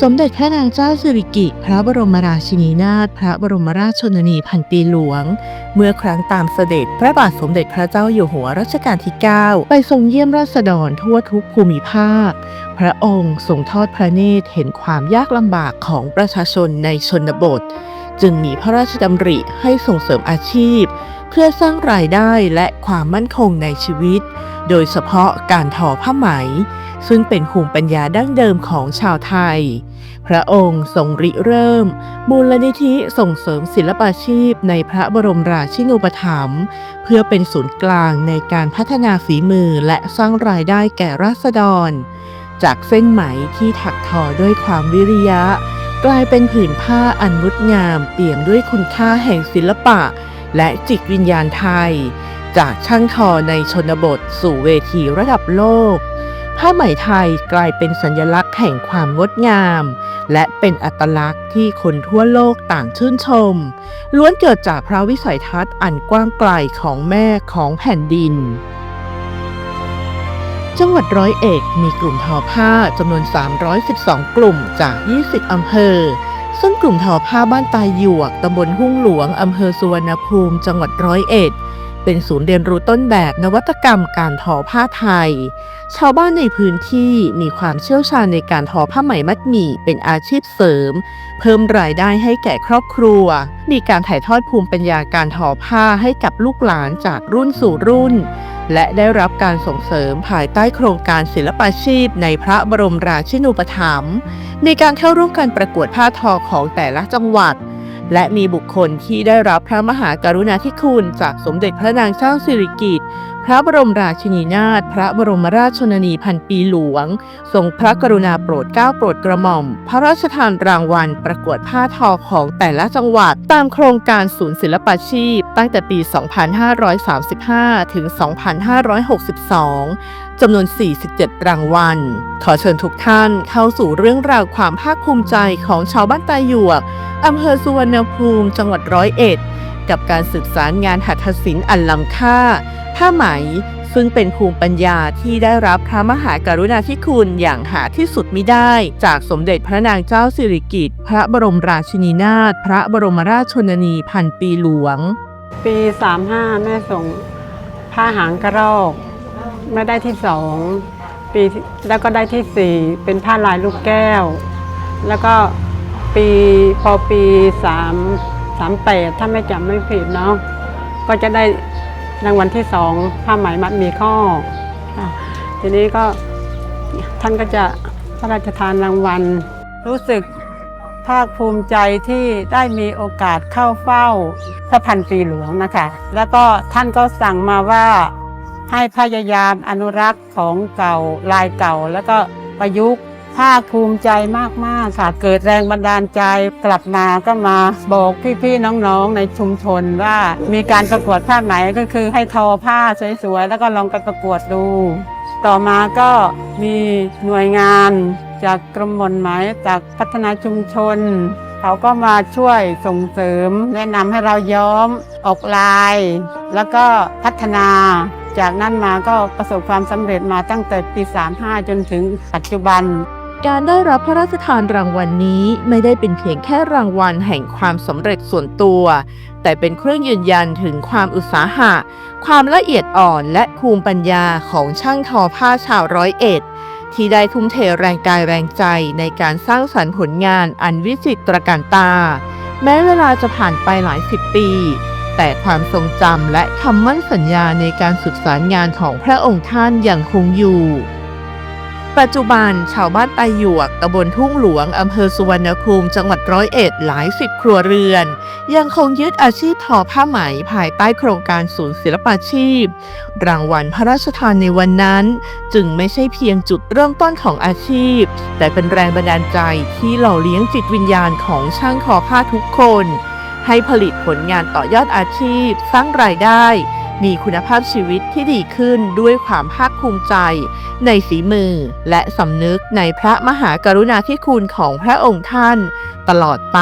สมเด็จพระนางเจ้าสิริกิติ์พระบรมราชินีนาถพระบรมราชชนนีพันปีหลวง เมื่อครั้งตามเสด็จพระบาทสมเด็จพระเจ้าอยู่หัวรัชกาลที่ 9 ไปทรงเยี่ยมราษฎรทั่วทุกภูมิภาค พระองค์ทรงทอดพระเนตรเห็นความยากลำบากของประชาชนในชนบท จึงมีพระราชดำริให้ส่งเสริมอาชีพ เพื่อสร้างรายได้และความมั่นคงในชีวิต โดยเฉพาะการทอผ้าไหม ซึ่งเป็นภูมิปัญญาดั้งเดิมของชาวไทย พระองค์ทรงริเริ่ม มูลนิธิส่งเสริมศิลปาชีพในพระบรมราชินูปถัมภ์เพื่อเป็นศูนย์กลางในการพัฒนาฝีมือและสร้างรายได้แก่ราษฎร จากเส้นไหมที่ถักทอด้วยความวิริยะ กลายเป็นผืนผ้าอันงดงามเปี่ยมด้วยคุณค่าแห่งศิลปะ และจิตวิญญาณไทย จากช่างทอในชนบทสู่เวทีระดับโลก ผ้าไหมไทยกลายเป็นสัญลักษณ์แห่งความงดงาม และเป็นอัตลักษณ์ที่คนทั่วโลกต่างชื่นชม ล้วนเกิดจากพระวิสัยทัศน์อันกว้างไกลของแม่ของแผ่นดิน จังหวัดร้อยเอ็ดมีกลุ่มทอผ้าจำนวน 312 กลุ่มจาก 20 อำเภอ ซึ่งกลุ่มทอผ้าบ้านตายหยวกตำบลหุ่งหลวงอำเภอสุวรรณภูมิ จังหวัดร้อยเอ็ด เป็นศูนย์เรียนรู้ต้นแบบนวัตกรรมการทอผ้าไทย ชาวบ้านในพื้นที่มีความเชี่ยวชาญในการทอผ้าไหมมัดหมี่เป็นอาชีพเสริม เพิ่มรายได้ให้แก่ครอบครัว มีการถ่ายทอดภูมิปัญญาการทอผ้าให้กับลูกหลานจากรุ่นสู่รุ่น และได้รับการส่งเสริมภายใต้โครงการศิลปาชีพ ในพระบรมราชินูปถัมภ์ในการเข้าร่วมการประกวดผ้าทอของแต่ละจังหวัด และมีบุคคลที่ได้รับพระมหากรุณาธิคุณจากสมเด็จพระนางเจ้าสิริกิติ์ ระบรมราชินีนาถพระบรมราชชนนีพันปีหลวง ทรงพระกรุณาโปรดเกล้าโปรดกระหม่อม พระราชทานรางวัลประกวดผ้าทอของแต่ละจังหวัด ตามโครงการศูนย์ศิลปาชีพ ตั้งแต่ปี 2535 ถึง 2562จำนวน 47 รางวัล ขอเชิญทุกท่านเข้าสู่เรื่องราวความภาคภูมิใจของชาวบ้านตาหยวก อำเภอสุวรรณภูมิ จังหวัดร้อยเอ็ด กับการศึกษางานหัตถศิลป์อันล้ำค่า ผ้าไหม ซึ่งเป็นภูมิปัญญาที่ได้รับพระมหากรุณาธิคุณอย่างหาที่สุดมิได้ จากสมเด็จพระนางเจ้าสิริกิติ์พระบรมราชินีนาถพระบรมราชชนนีพันปีหลวง ปี 35 แม่ส่งผ้าหางกระรอกแม่ได้ที่สองปีแล้วก็ได้ที่สี่เป็นผ้าลายลูกแก้ว แล้วก็ปีพอปี3 38ถ้าไม่จำไม่ผิดเนาะก็จะได้ รางวัลที่สองผ้าไหมมัดมีข้อทีนี้ก็ท่านก็จะพระราชทานรางวัล รู้สึกภาคภูมิใจที่ได้มีโอกาสเข้าเฝ้าพระพันปีหลวงนะคะ แล้วก็ท่านก็สั่งมาว่าให้พยายามอนุรักษ์ของเก่าลายเก่า แล้วก็ประยุกต์ ภาคภูมิใจมาก ๆ ค่ะ เกิดแรงบันดาลใจกลับมาก็มาบอกพี่ ๆ น้อง ๆ ในชุมชนว่ามีการประกวดผ้าไหมก็คือให้ทอผ้าสวย ๆ แล้วก็ลองไปประกวดดู ต่อมาก็มีหน่วยงานจากกรมหม่อนไหมจากพัฒนาชุมชนเขาก็มาช่วยส่งเสริม แนะนำให้เราย้อมออกลาย แล้วก็พัฒนา จากนั้นมาก็ประสบความสำเร็จมาตั้งแต่ปี 35 จนถึงปัจจุบัน การได้รับพระราชทานรางวัลนนี้ไม่ได้เป็นเพียงแค่รางวัลแห่งความสำเร็จส่วนตัว แต่เป็นเครื่องยืนยันถึงความอุตสาหะ ความละเอียดอ่อนและภูมิปัญญาของช่างทอผ้าชาวร้อยเอ็ด ที่ได้ทุ่มเทแรงกายแรงใจในการสร้างสรรค์ผลงานอันวิจิตรการตา แม้เวลาจะผ่านไปหลายสิบปี แต่ความทรงจำและคำมั่นสัญญาในการสืบสารงานของพระองค์ท่านยังคงอยู่ ปัจจุบันชาวบ้านไตหยวกตำบลทุ่งหลวงอำเภอสุวรรณภูมิจังหวัดร้อยเอ็ดหลายสิบครัวเรือน ยังคงยึดอาชีพทอผ้าไหมภายใต้โครงการศูนย์ศิลปาชีพ รางวัลพระราชทานในวันนั้น จึงไม่ใช่เพียงจุดเริ่มต้นของอาชีพ แต่เป็นแรงบันดาลใจที่หล่อเลี้ยงจิตวิญญาณของช่างทอผ้าทุกคน ให้ผลิตผลงานต่อยอดอาชีพ สร้างรายได้ มีคุณภาพชีวิตที่ดีขึ้นด้วยความภาคภูมิใจ ในฝีมือและสำนึกในพระมหากรุณาธิคุณของพระองค์ท่าน ตลอดไป